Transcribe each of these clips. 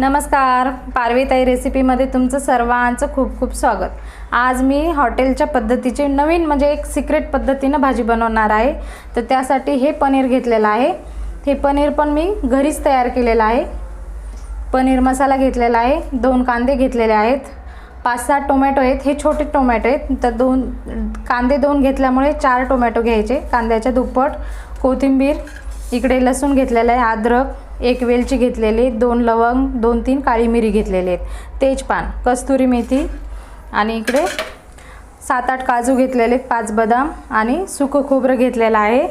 नमस्कार. पारवीताई रेसिपीमध्ये तुमचं सर्वांचं खूप खूप स्वागत. आज मी हॉटेलच्या पद्धतीचे नवीन म्हणजे एक सिक्रेट पद्धतीनं भाजी बनवणार आहे. तर त्यासाठी हे पनीर घेतलेलं आहे. हे पनीर पण मी घरीच तयार केलेलं आहे. पनीर मसाला घेतलेला आहे. दोन कांदे घेतलेले आहेत. पाच सात टोमॅटो आहेत. हे छोटे टोमॅटो आहेत. तर दोन कांदे दोन घेतल्यामुळे चार टोमॅटो घ्यायचे. कांद्याच्या दुप्पट कोथिंबीर इकडे लसूण घेतलेलं आहे अद्रक एक वेलची घेतलेली दोन लवंग दोन तीन काळी मिरी घेतलेली आहेत. तेजपान कस्तुरी मेथी आणि इकडे सात आठ काजू घेतलेले आहेत पाच बदाम आणि सुकं खोबरं घेतलेलं आहे.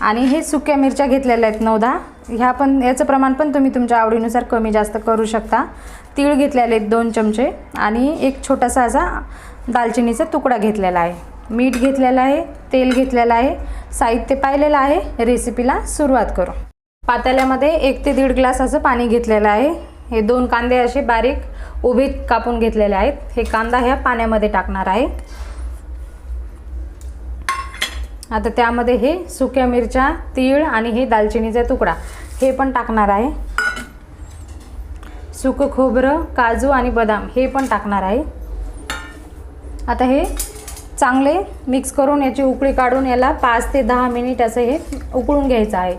आणि हे सुक्या मिरच्या घेतलेल्या आहेत नऊ दहा. ह्या पण याचं प्रमाण पण तुम्ही तुमच्या आवडीनुसार कमी जास्त करू शकता. तीळ घेतलेले आहेत दोन चमचे आणि एक छोटासा असा दालचिनीचा तुकडा घेतलेला आहे. मीठ घेतलेलं आहे तेल घेतलेलं आहे साहित्य पाहिलेलं आहे रेसिपीला सुरुवात करू. पातेल्यामध्ये एक ते दीड ग्लास असं पाणी घेतलेलं आहे. हे दोन कांदे असे बारीक उभे कापून घेतलेले आहेत. हे कांदा ह्या पाण्यामध्ये टाकणार आहे. आता त्यामध्ये हे सुक्या मिरच्या तीळ आणि हे दालचिनीचा तुकडा हे पण टाकणार आहे. सुकं खोबरं काजू आणि बदाम हे पण टाकणार आहे. आता हे चांगले मिक्स करून याची उकळी काढून याला पाच ते दहा मिनिट असं हे उकळून घ्यायचं आहे.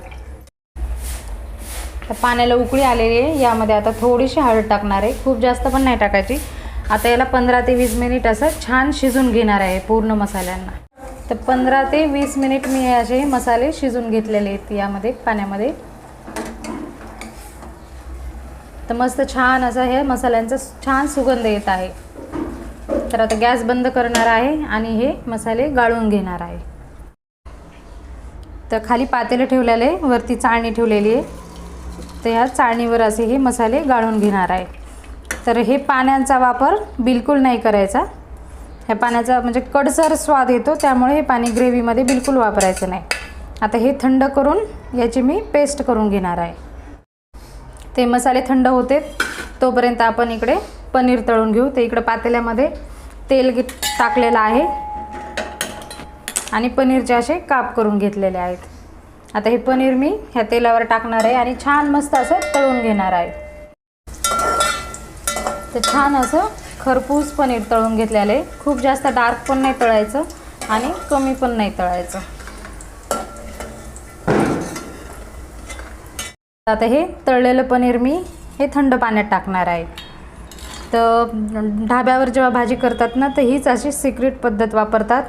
तर पाण्याला उकळी आलेली आहे. यामध्ये आता थोडीशी हळद टाकणार आहे. खूप जास्त पण नाही टाकायची. आता याला पंधरा ते वीस मिनिट असं छान शिजून घेणार आहे पूर्ण मसाल्यांना. तर पंधरा ते वीस मिनिट मी असे मसाले शिजून घेतलेले आहेत यामध्ये पाण्यामध्ये. तर मस्त छान असं हे मसाल्यांचा छान सुगंध येत आहे. तर आता गॅस बंद करणार आहे आणि हे मसाले गाळून घेणार आहे. तर खाली पातेलं ठेवलेलं आहे वरती चाळणी ठेवलेली आहे. तर ह्या चाळणीवर असे हे मसाले गाळून घेणार आहे. तर हे पाण्याचा वापर बिलकुल नाही करायचा. ह्या पाण्याचा म्हणजे कडसर स्वाद येतो त्यामुळे हे पाणी ग्रेव्हीमध्ये बिलकुल वापरायचं नाही. आता हे थंड करून याची मी पेस्ट करून घेणार आहे. ते मसाले थंड होते तोपर्यंत आपण इकडे पनीर तळून घेऊ. ते इकडं पातेल्यामध्ये तेल घे टाकलेलं आहे. आणि पनीरचे असे काप करून घेतलेले आहेत. आता हे पनीर मी ह्या तेलावर टाकणार आहे आणि छान मस्त असं तळून घेणार आहे. तर छान असं खरपूस पनीर तळून घेतलेलं आहे. खूप जास्त डार्क पण नाही तळायचं आणि कमी पण नाही तळायचं. आता हे तळलेलं पनीर मी हे थंड पाण्यात टाकणार आहे. तर ढाब्यावर जेव्हा भाजी करतात ना तर हीच अशी सिक्रेट पद्धत वापरतात.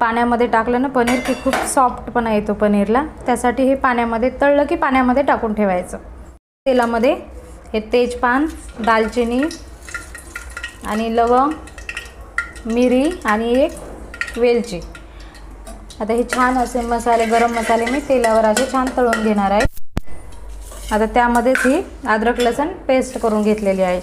पाण्यामध्ये टाकलं ना पनीर की खूप सॉफ्टपणा येतो पनीरला. त्यासाठी हे पाण्यामध्ये तळलं की पाण्यामध्ये टाकून ठेवायचं. तेलामध्ये हे तेजपान दालचिनी आणि लवंग मिरी आणि एक वेलची. आता हे छान असे मसाले गरम मसाले मी तेलावर असे छान तळून घेणार आहे. आता त्यामध्येच ही अद्रक लसण पेस्ट करून घेतलेली आहे.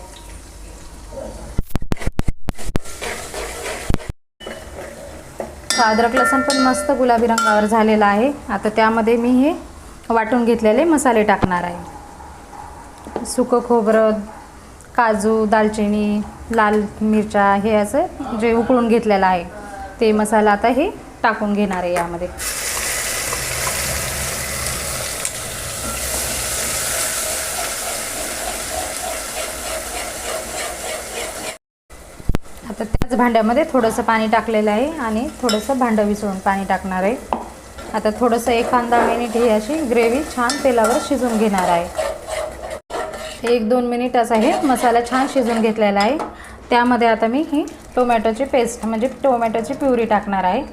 तर अद्रक लसूण पण मस्त गुलाबी रंगावर झालेला आहे. आता त्यामध्ये मी हे वाटून घेतलेले मसाले टाकणार आहे. सुकं खोबरं काजू दालचिनी लाल मिरच्या हे असं जे उकळून घेतलेलं आहे ते मसाला आता हे टाकून घेणार आहे यामध्ये. आता त्याच भांड्यामध्ये थोडंसं पाणी टाकलेलं आहे आणि थोडंसं भांडं विसळून पाणी टाकणार आहे. आता थोडंसं एखादा मिनिट ही अशी ग्रेव्ही छान तेलावर शिजून घेणार आहे. एक दोन मिनिट असा हे मसाला छान शिजून घेतलेला आहे. त्यामध्ये आता मी ही टोमॅटोची पेस्ट म्हणजे टोमॅटोची प्युरी टाकणार आहे.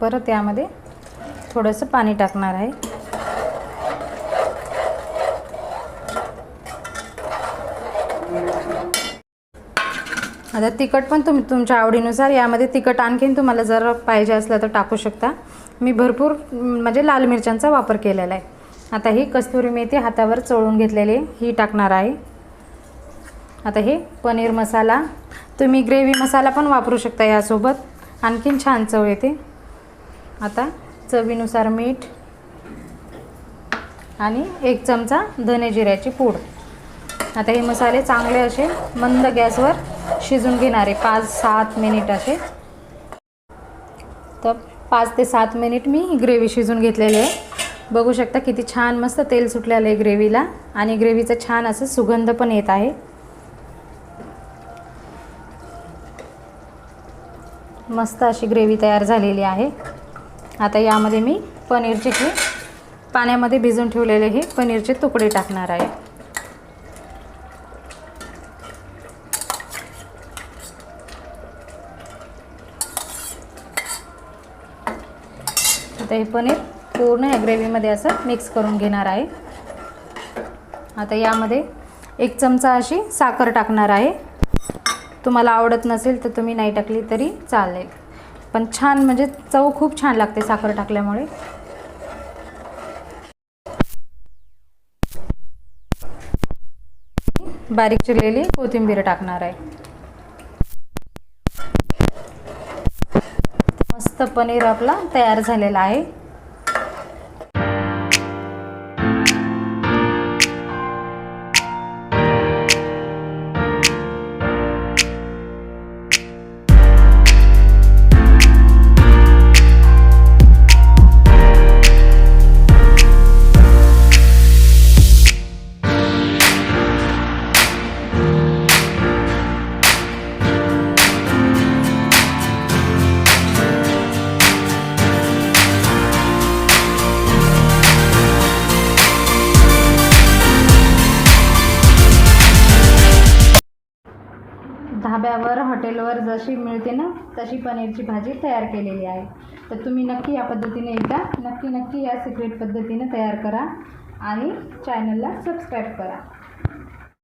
परत यामध्ये थोडंसं पाणी टाकणार आहे. आता तिखट पण तुम्ही तुमच्या आवडीनुसार यामध्ये तिखट आणखीन तुम्हाला जर पाहिजे असलं तर टाकू शकता. मी भरपूर म्हणजे लाल मिरच्यांचा वापर केलेला आहे. आता ही कस्तुरी मेथी हातावर चोळून घेतलेली ही टाकणार आहे. आता हे पनीर मसाला. तुम्ही ग्रेव्ही मसाला पण वापरू शकता यासोबत. आणखीन छान चव येते. आता चवीनुसार मीठ आणि एक चमचा धने जिऱ्याची पूड. आता हे मसाले चांगले असे मंद गॅसवर शिजून घेणारे पाच सात मिनिट असे. तर पाच ते सात मिनिट मी ग्रेव्ही शिजून घेतलेली आहे. बघू शकता किती छान मस्त तेल सुटलेलं आहे ग्रेव्हीला. आणि ग्रेव्हीचा छान असं सुगंध पण येत आहे. मस्त अशी ग्रेव्ही तयार झालेली आहे. आता यामध्ये मी पनीरचे हे पाण्यामध्ये भिजून ठेवलेले हे पनीरचे तुकडे टाकणार आहे. आता हे पनीर पूर्ण ह्या ग्रेव्हीमध्ये असं मिक्स करून घेणार आहे. आता यामध्ये एक चमचा अशी साखर टाकणार आहे. तुम्हाला आवडत नसेल तर तुम्ही नाही टाकली तरी चालेल. पण छान म्हणजे चव खूप छान लागते साखर टाकल्यामुळे. बारीक चिरलेली कोथिंबीर टाकणार आहे. मस्त पनीर आपला तयार झालेला आहे. धाब्यावर हॉटेलवर जशी मिळते ना तशी पनीरची भाजी तयार केलेली आहे. तर तुम्ही नक्की या पद्धतीने एकदा नक्की नक्की या सिक्रेट पद्धतीने तयार करा आणि चॅनलला सबस्क्राईब करा.